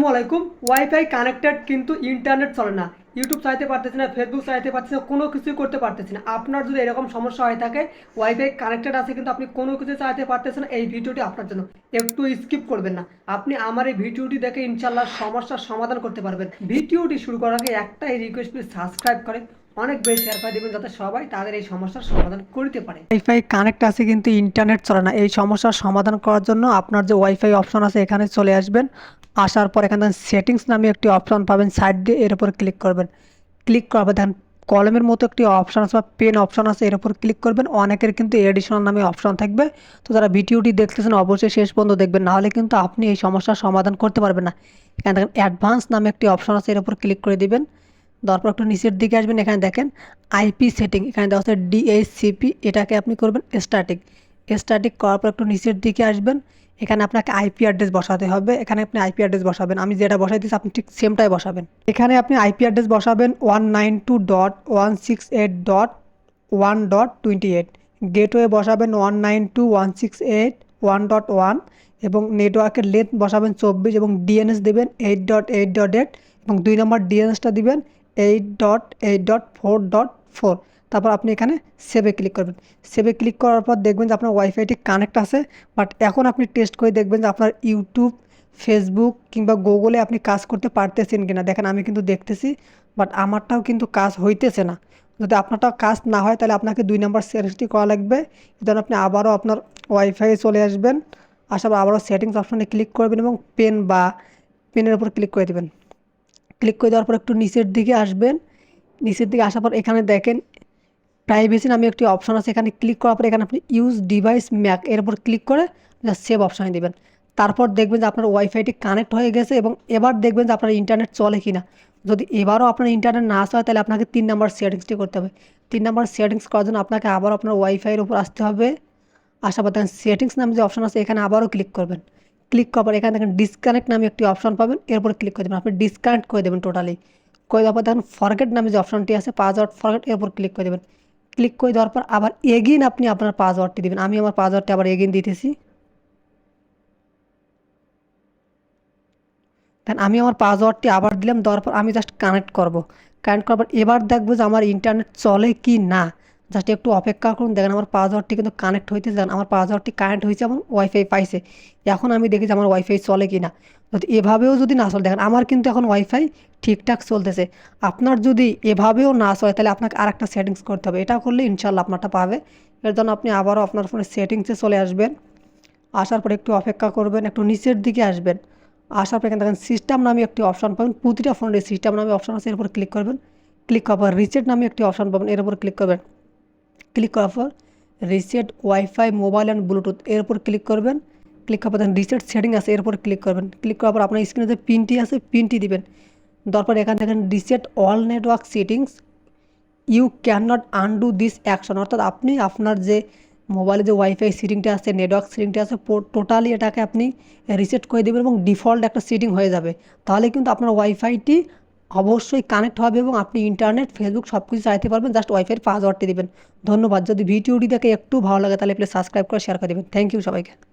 আসসালামু আলাইকুম। Wifi connected কিন্তু ইন্টারনেট চলে না। ইউটিউব চাইতে পারতেছি না ফেসবুক চাইতে পারতেছি না, কোনো কিছুই করতে পারতেছি না। আপনার যদি এরকম সমস্যা হয়ে থাকে ওয়াইফাই কানেক্টেড আছে কিন্তু আপনি কোনো কিছু চাইতে পারতেছেন এই ভিডিওটি আপনার জন্য। একটু স্কিপ করবেন না। আপনি আমার এই ভিডিওটি দেখে ইনশাল্লাহ সমস্যার সমাধান করতে পারবেন। ভিডিওটি শুরু করার আগে একটাই রিকোয়েস্ট প্লিজ সাবস্ক্রাইব করে। অনেক বেশি শেয়ার করে দেবেন যাতে সবাই তাদের এই সমস্যার সমাধান করতে পারে। ওয়াইফাই কানেক্ট আছে কিন্তু ইন্টারনেট চলে না। এই সমস্যার সমাধান করার জন্য আপনার যে ওয়াইফাই অপশন আছে এখানে চলে আসবেন। আসার পর এখানে সেটিংস নামে একটি অপশন পাবেন। সাইড দিয়ে এর উপর ক্লিক করবেন। ক্লিক করার দেখেন কলমের মতো একটি অপশন আছে বা পেন অপশন আছে, এর উপর ক্লিক করবেন। অনেকের কিন্তু এডিশনাল নামে অপশন থাকবে। তো যারা ভিডিওটি দেখতেছেন, অবশ্যই শেষ পর্যন্ত দেখবেন। নাহলে কিন্তু আপনি এই সমস্যার সমাধান করতে পারবেন না। এখানে দেখেন অ্যাডভান্স নামে একটি অপশন আছে, এর উপর ক্লিক করে দিবেন। তারপর একটু নিচের দিকে আসবেন, এখানে দেখেন আইপি সেটিং এখানে দেওয়া আছে ডিএইচসিপি এটাকে আপনি করবেন স্ট্যাটিক স্ট্যাটিক করার পর একটু নিচের দিকে আসবেন, এখানে আপনাকে আইপি অ্যাড্রেস বসাতে হবে, এখানে আপনি আইপি অ্যাড্রেস বসাবেন। আমি যেটা বসাই দিচ্ছি আপনি ঠিক সেমটাই বসাবেন। এখানে আপনি আইপি অ্যাড্রেস বসাবেন one nine two dot one six eight dot one dot twenty eight gateway বসাবেন one nine two one six eight one dot one এবং নেটওয়ার্কের লেন্থ বসাবেন চব্বিশ এবং ডিএনএস দেবেন eight dot eight dot eight এবং দুই নম্বর ডিএনএসটা দিবেন eight dot eight dot four dot four তারপর আপনি এখানে সেভে ক্লিক করবেন। সেভে ক্লিক করার পর দেখবেন যে আপনার ওয়াইফাইটি কানেক্ট আছে বাট এখন আপনি টেস্ট করে দেখবেন যে আপনার ইউটিউব ফেসবুক কিংবা গুগলে আপনি কাজ করতে পারতেছেন কিনা। দেখেন আমি কিন্তু দেখতেছি বাট আমারটাও কিন্তু কাজ হইতেছে না। যদি আপনারটাও কাজ না হয়, তাহলে আপনাকে দুই নাম্বার সেটিংসটি করা লাগবে। যেন আপনি আবারও আপনার ওয়াইফাই চলে আসবেন। আসার পর আবারও সেটিংস অপশনে ক্লিক করবেন এবং পেন বা পেনের উপর ক্লিক করে দেবেন। ক্লিক করে দেওয়ার পর একটু নিচের দিকে আসবেন। নিচের দিকে আসার পর এখানে দেখেন প্রাইভেসি নামে একটি অপশন আছে। এখানে ক্লিক করার পর এখানে আপনি ইউজ ডিভাইস ম্যাক এর উপর ক্লিক করে জাস্ট সেভ অপশানে দেবেন। তারপর দেখবেন যে আপনার ওয়াইফাইটি কানেক্ট হয়ে গেছে এবং এবার দেখবেন যে আপনার ইন্টারনেট চলে কি না যদি এবারও আপনার ইন্টারনেট না আসা হয় তাহলে আপনাকে তিন নাম্বার সেটিংসটি করতে হবে। তিন নাম্বার সেটিংস করার জন্য আপনাকে আবার আপনার ওয়াইফাইয়ের উপর আসতে হবে। আসার পর সেটিংস নামে যে অপশন আছে, এখানে আবারও ক্লিক করবেন। ক্লিক করার এখানে দেখেন ডিসকানেক্ট নামে একটি অপশন পাবেন। এরপর ক্লিক করে দেবেন। আপনি ডিসকানেক্ট করে দেবেন টোটালি করে দেওয়ার পর দেখেন ফরগেট নামে যে অপশনটি আছে পাসওয়ার্ড ফরগেট এরপর ক্লিক করে দেবেন। ক্লিক করে দেওয়ার পর আবার এগিন আপনি আপনার পাসওয়ার্ডটি দেবেন। আমি আমার পাসওয়ার্ডটি আবার এগিন দিতেছি। দেন আমি আমার পাসওয়ার্ডটি আবার দিলাম, দেওয়ার পর আমি জাস্ট কানেক্ট করব। কানেক্ট করার পর এবার দেখব যে আমার ইন্টারনেট চলে কি না। জাস্ট একটু অপেক্ষা করুন। দেখেন আমার পাসওয়ার্ডটি কিন্তু কানেক্ট হইতেছে। দেখেন আমার পাসওয়ার্ডটি কানেক্ট হয়েছে এবং ওয়াইফাই পাইছে। এখন আমি দেখি যে আমার ওয়াইফাই চলে কি না এভাবেও যদি না চলে, দেখেন আমার কিন্তু এখন ওয়াইফাই ঠিকঠাক চলতেছে। আপনার যদি এভাবেও না চলে, তাহলে আপনাকে আর একটা সেটিংস করতে হবে। এটা করলে ইনশাল্লাহ আপনারটা পাবে। এর জন্য আপনি আবারও আপনার ফোনের সেটিংসে চলে আসবেন। আসার পর একটু অপেক্ষা করবেন, একটু নিচের দিকে আসবেন। আসার পর এখানে দেখেন সিস্টেম নামে একটি অপশন পাবেন। প্রতিটা ফোনের সিস্টেম নামে অপশন আছে, এর উপর ক্লিক করবেন। ক্লিক করার রিসেট নামে একটি অপশন পাবেন, এর উপর ক্লিক করবেন। ক্লিক করার পর reset wifi mobile and bluetooth এর উপর ক্লিক করবেন ক্লিক করার পর রিসেট সেটিং আছে এর উপর ক্লিক করবেন। ক্লিক করার পর আপনার স্ক্রিনে যে পিনটি আছে পিনটি দিবেন। তারপর এখান থেকে reset all network settings you can not undo this action অর্থাৎ আপনি আপনার যে মোবাইলে যে ওয়াইফাই সেটিংটা আছে নেটওয়ার্ক সেটিংটা আছে টোটালি এটাকে আপনি রিসেট করে দেবেন এবং ডিফল্ট একটা সেটিং হয়ে যাবে। তাহলে কিন্তু আপনার ওয়াইফাইটি অবশ্যই কানেক্ট হবে এবং আপনি ইন্টারনেট ফেসবুক সব কিছু চাইতে পারবেন। জাস্ট ওয়াইফাইয়ের পাসওয়ার্ডটি দেবেন। ধন্যবাদ। যদি ভিডিওটি দেখে একটু ভালো লাগে, তাহলে প্লিজ সাবস্ক্রাইব করে শেয়ার করে দেবেন। থ্যাংক ইউ সবাইকে।